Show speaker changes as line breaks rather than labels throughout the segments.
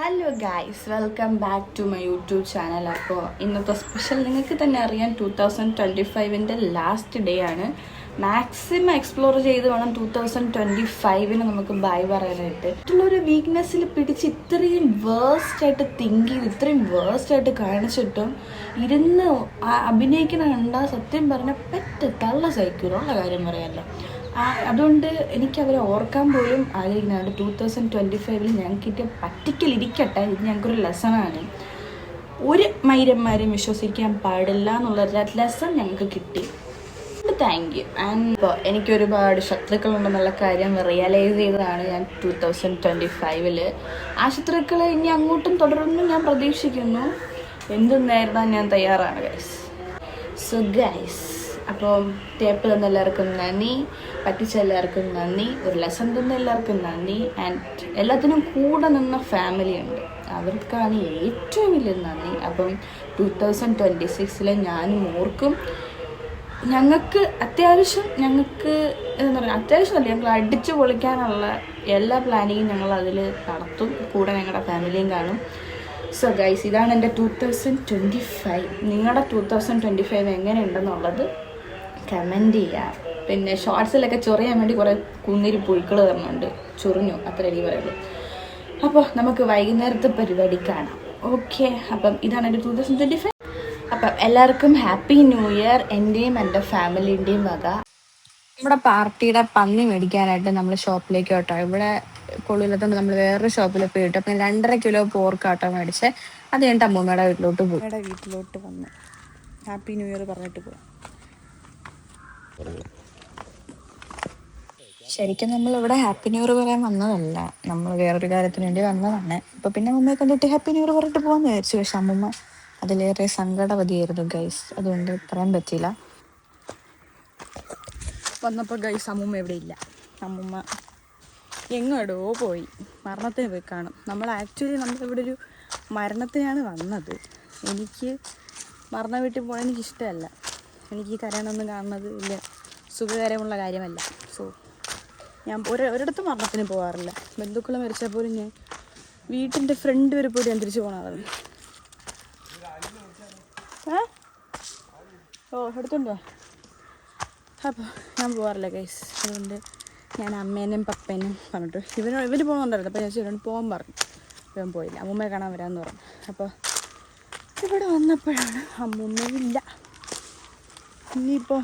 Hello guys welcome back to my YouTube channel അപ്പോൾ ഇന്നത്തെ special നിങ്ങൾക്ക് തന്നെ അറിയാം ടൂ തൗസൻഡ് ട്വന്റി ഫൈവിന്റെ ലാസ്റ്റ് ഡേ ആണ്. മാക്സിമം എക്സ്പ്ലോർ ചെയ്ത് വേണം ടൂ തൗസൻഡ് ട്വന്റി ഫൈവിന് നമുക്ക് ബൈ പറയാനായിട്ട്. മറ്റുള്ളൊരു വീക്ക്നെസ്സിൽ പിടിച്ച് ഇത്രയും വേഴ്സ്റ്റ് ആയിട്ട് തിങ്ക് ചെയ്ത് ഇത്രയും വേഴ്സ്റ്റ് ആയിട്ട് കാണിച്ചിട്ടും ഇരുന്ന് അഭിനയിക്കണ കണ്ടാൽ സത്യം പറഞ്ഞാൽ പെറ്റ് തള്ള സഹിക്കുള്ള കാര്യം പറയാമല്ലോ അതുകൊണ്ട് എനിക്ക് അവരെ ഓർക്കാൻ പോലും ആഗ്രഹിക്കുന്നുണ്ട് ടൂ തൗസൻഡ് ട്വന്റി ഫൈവിൽ ഞങ്ങൾക്ക് കിട്ടിയ പറ്റിക്കൽ ഇരിക്കട്ടെ ഇത് ഞങ്ങൾക്കൊരു ലെസണാണ് ഒരു മൈരന്മാരെയും വിശ്വസിക്കാൻ പാടില്ല എന്നുള്ള ലെസൺ ഞങ്ങൾക്ക് കിട്ടി. താങ്ക് യു ആൻഡ് ഇപ്പോൾ എനിക്ക് ഒരുപാട് ശത്രുക്കളുണ്ടെന്നുള്ള കാര്യം റിയലൈസ് ചെയ്തതാണ് ഞാൻ ടൂ തൗസൻഡ് ട്വന്റി ഫൈവിൽ ആ ശത്രുക്കളെ ഇനി അങ്ങോട്ടും തുടർന്നും ഞാൻ പ്രതീക്ഷിക്കുന്നു. എന്തും നേരിടാൻ ഞാൻ തയ്യാറാണ് ഗൈസ് സോ ഗൈസ് അപ്പോൾ ടേപ്പ് തന്ന എല്ലാവർക്കും നന്ദി പറ്റിച്ച എല്ലാവർക്കും നന്ദി ഒരു ലെസൺ തന്ന എല്ലാവർക്കും നന്ദി ആൻഡ് എല്ലാത്തിനും കൂടെ നിന്ന ഫാമിലി ഉണ്ട്. അവർക്കാണ് ഏറ്റവും വലിയ നന്ദി. അപ്പം ടു തൗസൻഡ് ട്വന്റി സിക്സിലെ ഞാനും ഓർക്കും ഞങ്ങൾക്ക് അത്യാവശ്യം ഞങ്ങൾക്ക് എന്താ പറയുക അത്യാവശ്യമല്ല ഞങ്ങൾ അടിച്ചു പൊളിക്കാനുള്ള എല്ലാ പ്ലാനിങ്ങും ഞങ്ങൾ അതിൽ നടത്തും. കൂടെ ഞങ്ങളുടെ ഫാമിലിയും കാണും. സോ ഗൈസ് ഇതാണ് എന്റെ ടു തൗസൻഡ് ട്വന്റി ഫൈവ് നിങ്ങളുടെ ടു തൗസൻഡ് ട്വന്റി ഫൈവ് എങ്ങനെയുണ്ടെന്നുള്ളത് കമന്റ് ചെയ്യാം. പിന്നെ ഷോർട്സിലൊക്കെ ചൊറിയാൻ വേണ്ടി കുറേ കുന്നിരി പുഴുക്കൾ തരുന്നുണ്ട് ചൊറിഞ്ഞു. അത്ര എനിക്ക് പറയുള്ളൂ. അപ്പോൾ നമുക്ക് വൈകുന്നേരത്തെ പരിപാടി കാണാം. ഓക്കെ അപ്പം ഇതാണ് എന്റെ ടൂ തൗസൻഡ് ട്വന്റി ഫൈവ് അപ്പം എല്ലാവർക്കും ഹാപ്പി ന്യൂ ഇയർ എന്റെയും എന്റെ ഫാമിലിന്റെയും വക. നമ്മുടെ പാർട്ടിയുടെ പന്നി മേടിക്കാനായിട്ട് നമ്മൾ ഷോപ്പിലേക്ക് കേട്ടോ. ഇവിടെ കൊള്ളില്ലാത്തതുകൊണ്ട് നമ്മൾ വേറൊരു ഷോപ്പിൽ പോയിട്ട് അപ്പം രണ്ടര കിലോ പോർക്കാട്ടോ മേടിച്ച്. അത് കഴിഞ്ഞിട്ട് അമ്മൂമ്മയുടെ വീട്ടിലോട്ട് പോയി. വീട്ടിലോട്ട് വന്ന്. ഹാപ്പി ന്യൂ ഇയർ പറഞ്ഞിട്ട് പോയി. ശരിക്കും നമ്മൾ ഇവിടെ ഹാപ്പി ന്യൂ ഇയർ പറയാൻ വന്നതല്ല. നമ്മൾ വേറൊരു കാര്യത്തിന് വേണ്ടി വന്നതാണ്. ഇപ്പൊ പിന്നെ അമ്മയെ കണ്ടിട്ട് ഹാപ്പി ന്യൂ ഇയർ പറഞ്ഞിട്ട് പോവാന്ന് വിചാരിച്ചു. പക്ഷെ അമ്മമ്മ അതിലേറെ സങ്കടവതിയായിരുന്നു ഗൈസ് അതുകൊണ്ട് പറയാൻ പറ്റിയില്ല. വന്നപ്പോൾ ഗൈസ് അമ്മമ്മ ഇവിടെ ഇല്ല. അമ്മമ്മ എങ്ങോടോ പോയി. മരണത്തിന് പോയി കാണും. നമ്മൾ ആക്ച്വലി നമ്മളിവിടെ ഒരു മരണത്തിനാണ് വന്നത്. എനിക്ക് മരണ വീട്ടിൽ പോകാൻ എനിക്ക് ഇഷ്ടമല്ല എനിക്ക് ഈ കരയണമൊന്നും കാണുന്നത് വലിയ സുഖകരമുള്ള കാര്യമല്ല. സോ ഞാൻ ഒരു ഒരിടത്തും മരണത്തിന് പോകാറില്ല ബന്ധുക്കൾ മരിച്ചാൽ പോലും ഞാൻ വീട്ടിന്റെ ഫ്രണ്ട് വരെ പോയി ഞാൻ തിരിച്ചു പോകണമായിരുന്നു ഓ എടുത്തുണ്ടോ അപ്പോൾ ഞാൻ പോകാറില്ല ഗൈസ് അതുകൊണ്ട് ഞാൻ അമ്മേനും പപ്പേനും പറഞ്ഞിട്ട് ഇവർ ഇവർ പോകുന്നുണ്ടായിരുന്നു അപ്പോൾ ഞാൻ ഇവരോട് പോകാൻ പറഞ്ഞു. ഇവൻ പോയില്ല. അമ്മൂമ്മയെ കാണാൻ വരാമെന്ന് പറഞ്ഞു. അപ്പോൾ ഇവിടെ വന്നപ്പോഴാണ് അമ്മൂമ്മയില്ല ഇനിയിപ്പോൾ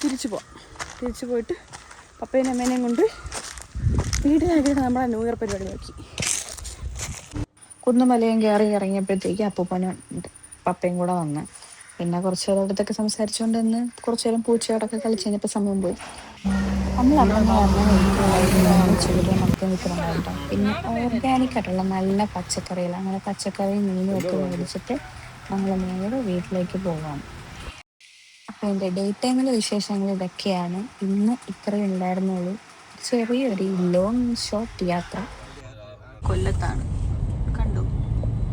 തിരിച്ചു പോവാം. തിരിച്ചു പോയിട്ട് പപ്പേനും അമ്മേനെയും കൊണ്ട് വീട്ടിലാക്കിയിട്ട് നമ്മളെ ന്യൂ ഇയർ പരിപാടി നോക്കി കുന്നുമലയും കയറി ഇറങ്ങിയപ്പോഴത്തേക്ക് അപ്പൂപ്പനും പപ്പയും കൂടെ വന്ന്. പിന്നെ കുറച്ച് നേരം അടുത്തൊക്കെ സംസാരിച്ചുകൊണ്ട് നിന്ന് കുറച്ച് നേരം പൂച്ചയോടൊക്കെ കളിച്ച് കഴിഞ്ഞപ്പോൾ സമയം പോയി. നമ്മൾ ചെറുത് നമുക്ക് പിന്നെ ഓർഗാനിക് ആയിട്ടുള്ള നല്ല പച്ചക്കറികൾ അങ്ങനെ പച്ചക്കറി മീനും ഒക്കെ മേടിച്ചിട്ട് നമ്മൾ നേരെ വീട്ടിലേക്ക് പോവാം അപ്പോൾ എന്റെ ഡേ ടൈമിലെ വിശേഷങ്ങൾ ഇതൊക്കെയാണ്. ഇന്ന് ഇത്രയും ഉണ്ടായിരുന്നുള്ളൂ. ചെറിയൊരു ലോങ് ഷോർട്ട് യാത്ര. കൊല്ലത്താണ്. കണ്ടു.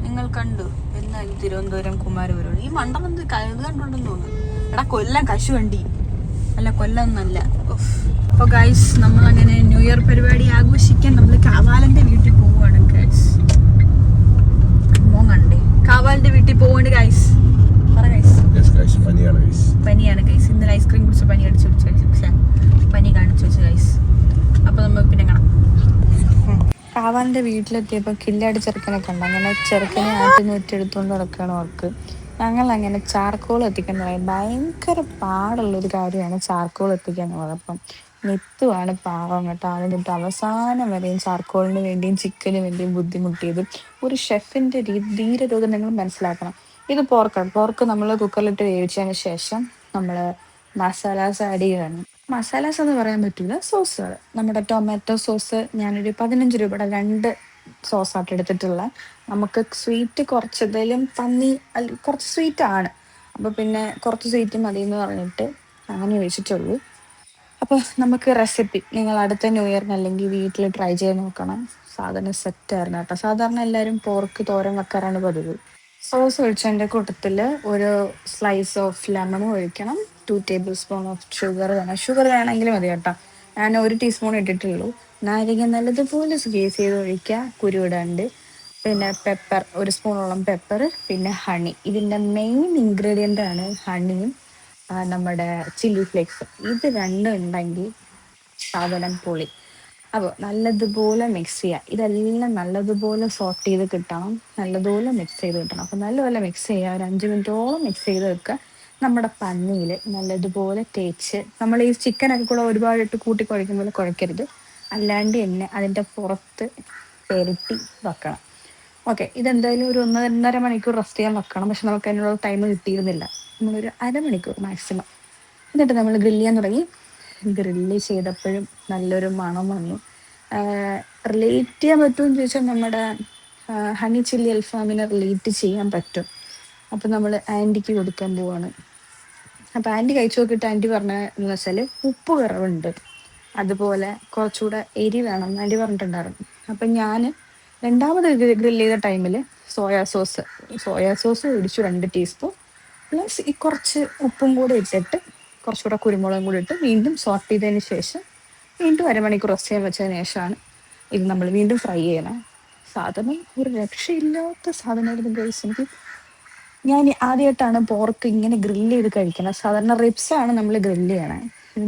നിങ്ങൾ കണ്ടു. എന്നാൽ തിരുവനന്തപുരം കുമാരപുരം. ഈ എന്ത് കണ്ടുണ്ടെന്ന് തോന്നുന്നു. എടാ കൊല്ലം കശുവണ്ടി. അല്ല കൊല്ലം ഒന്നല്ല അപ്പോൾ ഗൈസ് നമ്മൾ അങ്ങനെ ന്യൂ ഇയർ പരിപാടി ആഘോഷിക്കാൻ നമ്മൾ കാവാലന്റെ വീട്ടിൽ പോവുകയാണ് ഗൈസ് മോൻ കണ്ടേ കാവാലിന്റെ വീട്ടിൽ പോവുകയാണ് ഗൈസ് പറ ഗൈസ്
Yes, guys, പനിയാണ് guys.
പനിയാണ് ഗൈസ് ഇന്നലെ ഐസ്ക്രീം കുടിച്ച് പനി അടിച്ചു വെച്ചു പക്ഷേ പനി കാണിച്ചു വെച്ചു ഗൈസ് അപ്പോൾ നമുക്ക് പിന്നെ കാണാം കാവാലിന്റെ വീട്ടിലെത്തിയപ്പോൾ കില്ലാടി ചെറുക്കനെ കണ്ടു. അങ്ങനെ ചെറുക്കനെ ആറ്റി നൂറ്റെടുത്തുകൊണ്ട് നടക്കുകയാണ് അവർക്ക് ഞങ്ങൾ അങ്ങനെ ചാർക്കോൾ എത്തിക്കാൻ പറയും ഭയങ്കര പാടുള്ള ഒരു കാര്യമാണ് ചാർക്കോൾ എത്തിക്കുക എന്നുള്ളത് അപ്പം നിത്തുവാണ് പാവം കേട്ടോ. ആദ്യം അവസാനം വരെയും ചാർക്കോളിന് വേണ്ടിയും ചിക്കന് വേണ്ടിയും ബുദ്ധിമുട്ടിയത് ഒരു ഷെഫിന്റെ ധീരരോഗം നിങ്ങൾ മനസ്സിലാക്കണം. ഇത് പോർക്കാണ് പോർക്ക് നമ്മൾ കുക്കറിലിട്ട് വേവിച്ചതിന് ശേഷം നമ്മൾ മസാലാസ് ആഡ് ചെയ്യുകയാണ് മസാലാസ് എന്ന് പറയാൻ പറ്റില്ല സോസുകൾ നമ്മുടെ ടൊമാറ്റോ സോസ് ഞാനൊരു പതിനഞ്ച് രൂപയുടെ രണ്ട് സോസായിട്ട് എടുത്തിട്ടുള്ള. നമുക്ക് സ്വീറ്റ് കുറച്ചതിലും പന്നി കുറച്ച് സ്വീറ്റ് ആണ്. അപ്പോൾ പിന്നെ കുറച്ച് സ്വീറ്റ് മതി എന്ന് പറഞ്ഞിട്ട് അങ്ങനെ ഒഴിച്ചിട്ടുള്ളൂ അപ്പോൾ നമുക്ക് റെസിപ്പി നിങ്ങൾ അടുത്ത ന്യൂ ഇയറിന് അല്ലെങ്കിൽ വീട്ടിൽ ട്രൈ ചെയ്ത് നോക്കണം. സാധനം സെറ്റ് ആയിരുന്നു കേട്ടോ. സാധാരണ എല്ലാവരും പോർക്ക് തോരൻ വെക്കാറാണ് പതിവ്. സോസ് ഒഴിച്ചതിന്റെ കൂട്ടത്തിൽ ഒരു സ്ലൈസ് ഓഫ് ലെമണും ഒഴിക്കണം. Two tablespoon of sugar വേണം. ഷുഗർ വേണമെങ്കിൽ മതി കേട്ടോ. ഞാൻ ഒരു ടീസ്പൂൺ ഇട്ടിട്ടുള്ളൂ. നാരങ്ങ നല്ലതുപോലെ സ്ക്വീസ് ചെയ്ത് ഒഴിക്കുക. കുരുവിടാണ്ട്. പിന്നെ പെപ്പർ ഒരു സ്പൂണോളം പെപ്പർ പിന്നെ ഹണി ഇതിന്റെ മെയിൻ ഇൻഗ്രീഡിയന്റ് ആണ് ഹണിയും നമ്മുടെ ചില്ലി ഫ്ലേക്സും ഇത് രണ്ടും ഉണ്ടെങ്കിൽ സാധനം പൊളി. അപ്പോൾ നല്ലതുപോലെ മിക്സ് ചെയ്യുക. ഇതെല്ലാം നല്ലതുപോലെ സോർട്ട് ചെയ്ത് കിട്ടണം. നല്ലതുപോലെ മിക്സ് ചെയ്ത് കിട്ടണം. അപ്പോൾ നല്ലപോലെ മിക്സ് ചെയ്യുക. ഒരു അഞ്ച് മിനിറ്റോളം മിക്സ് ചെയ്ത് വെക്കുക. നമ്മുടെ പന്നിയിൽ നല്ലതുപോലെ തേച്ച് നമ്മൾ ഈ ചിക്കനൊക്കെ കൂടെ ഒരുപാടിട്ട് കൂട്ടി കുഴക്കുമ്പോൾ കുഴക്കരുത് അല്ലാണ്ട് തന്നെ അതിന്റെ പുറത്ത് പെരട്ടി വെക്കണം. ഓക്കെ ഇതെന്തായാലും ഒരു ഒന്നര മണിക്കൂർ റെസ്റ്റ് ചെയ്യാൻ വെക്കണം. പക്ഷെ നമുക്ക് അതിനുള്ള ടൈം കിട്ടിയിരുന്നില്ല. നമ്മളൊരു അരമണിക്കൂർ മാക്സിമം. എന്നിട്ട് നമ്മൾ ഗ്രില്ല് ചെയ്യാൻ തുടങ്ങി. ഗ്രില്ല് ചെയ്തപ്പോഴും നല്ലൊരു മണം വന്നു. റിലേറ്റ് ചെയ്യാൻ പറ്റുമെന്ന് ചോദിച്ചാൽ നമ്മുടെ ഹണി ചില്ലി അൽഫാമിനെ റിലേറ്റ് ചെയ്യാൻ പറ്റും. അപ്പം നമ്മൾ ആന്റിക്ക് കൊടുക്കാൻ പോവാണ്. അപ്പം ആന്റി കഴിച്ചു നോക്കിയിട്ട് ആന്റി പറഞ്ഞ എന്ന് വെച്ചാൽ ഉപ്പ് കുറവുണ്ട്. അതുപോലെ കുറച്ചുകൂടെ എരി വേണം ആന്റി പറഞ്ഞിട്ടുണ്ടായിരുന്നു. അപ്പം ഞാൻ രണ്ടാമത് ഗ്രില്ല് ചെയ്ത ടൈമിൽ സോയാ സോസ് സോയാ സോസ് ഒഴിച്ചു രണ്ട് ടീസ്പൂൺ. പ്ലസ് ഈ കുറച്ച് ഉപ്പും കൂടെ ഇട്ടിട്ട് കുറച്ചുകൂടെ കുരുമുളകും കൂടി ഇട്ട് വീണ്ടും സോട്ട് ചെയ്തതിന് ശേഷം വീണ്ടും അരമണിക്കൂർ റെസ്റ്റ് ചെയ്യാൻ വെച്ചതിന് ശേഷമാണ് ഇത് നമ്മൾ വീണ്ടും ഫ്രൈ ചെയ്യണം. സാധനം ഒരു രക്ഷയില്ലാത്ത സാധനമായിരുന്നു ഗൈസ് എനിക്ക് ഞാൻ ആദ്യമായിട്ടാണ് പോർക്ക് ഇങ്ങനെ ഗ്രില്ല് ചെയ്ത് കഴിക്കുന്നത്. സാധാരണ റിബ്സ് ആണ് നമ്മൾ ഗ്രില്ല് ചെയ്യണേ.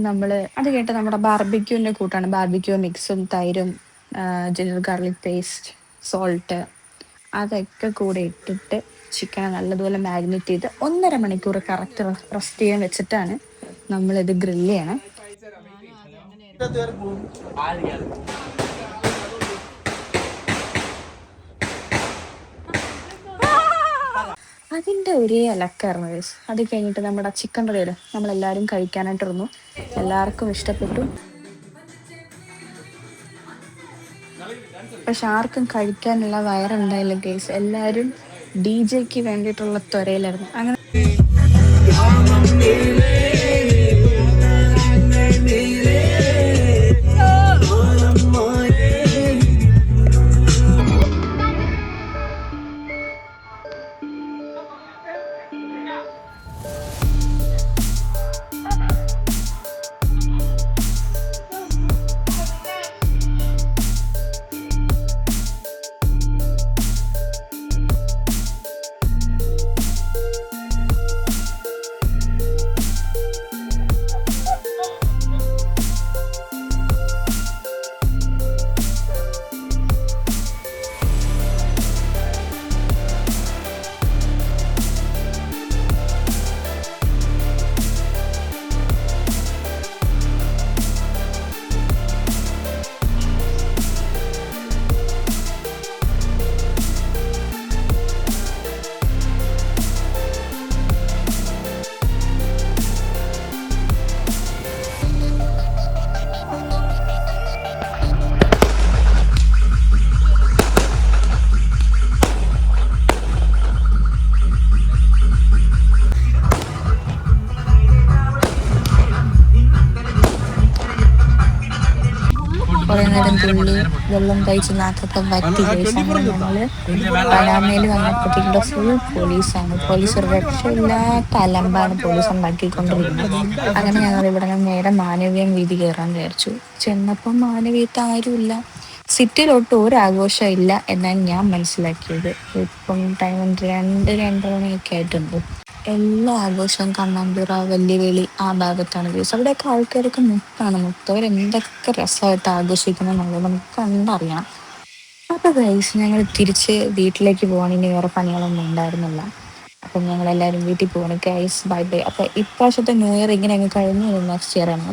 നമ്മൾ അത് കേട്ട് നമ്മുടെ ബാർബിക്യൂവിന്റെ കൂട്ടാണ്. ബാർബിക്യൂ മിക്സും തൈരും ജിഞ്ചർ ഗാർലിക് പേസ്റ്റ് സോൾട്ട് അതൊക്കെ കൂടെ ഇട്ടിട്ട് ചിക്കനെ നല്ലതുപോലെ മാരിനേറ്റ് ചെയ്ത് ഒന്നര മണിക്കൂർ കറക്റ്റ് റെസ്റ്റ് ചെയ്യാൻ വെച്ചിട്ടാണ് നമ്മളിത് ഗ്രില്ല് ചെയ്യണം. അതിന്റെ ഒരേ അലക്കായിരുന്നു ഗൈസ് അത് കഴിഞ്ഞിട്ട് നമ്മുടെ ചിക്കൻ റേഡ് നമ്മളെല്ലാവരും കഴിക്കാനായിട്ടിരുന്നു എല്ലാവർക്കും ഇഷ്ടപ്പെട്ടു. പക്ഷെ ആർക്കും കഴിക്കാനുള്ള വയറുണ്ടായില്ല കേസ് എല്ലാവരും ഡി ജെക്ക് വേണ്ടിയിട്ടുള്ള ത്വരയിലായിരുന്നു. അങ്ങനെ തുള്ളി വെള്ളം കഴിച്ച് നാക്കൊക്കെ വറ്റി പനാമയിൽ വന്നപ്പോഴത്തേക്കും ഫുൾ പോലീസാണ്. പോലീസ് ഒരു രക്ഷയില്ലാത്ത അലമ്പാണ് പോലീസ് ഉണ്ടാക്കിക്കൊണ്ടിരിക്കുന്നത് അങ്ങനെ ഞങ്ങൾ ഇവിടെ നിന്ന് നേരെ മാനവീയം വീതി കയറാൻ വിചാരിച്ചു. ചെന്നപ്പോൾ മാനവീയത്ത് ആരുമില്ല. സിറ്റിയിലോട്ട് ഒരു ആഘോഷം ഇല്ല എന്നാണ് ഞാൻ മനസ്സിലാക്കിയത്. ഇപ്പം ടൈം രണ്ട് രണ്ടര മണിയൊക്കെ ആയിട്ടുണ്ട്. എല്ലാ ആഘോഷവും കണ്ണമ്പുറ വെല്ലുവിളി ആ ഭാഗത്താണ് ദിവസം അവിടെയൊക്കെ ആൾക്കാരൊക്കെ മുത്താണ്. മുത്ത് എന്തൊക്കെ രസമായിട്ട് ആഘോഷിക്കുന്നുള്ളത് നമുക്ക് കണ്ടറിയണം. അപ്പൊ ഗൈസ് ഞങ്ങൾ തിരിച്ച് വീട്ടിലേക്ക് പോകാൻ ഇനി വേറെ പണികളൊന്നും ഉണ്ടായിരുന്നില്ല. അപ്പം ഞങ്ങൾ എല്ലാവരും വീട്ടിൽ പോകണം ഗൈസ് ബൈ ബൈ അപ്പൊ ഇപ്രാവശ്യത്തെ ന്യൂ ഇയർ ഇങ്ങനെ അങ്ങ് കഴിഞ്ഞു. നെക്സ്റ്റ് ഇയർ ആണ്.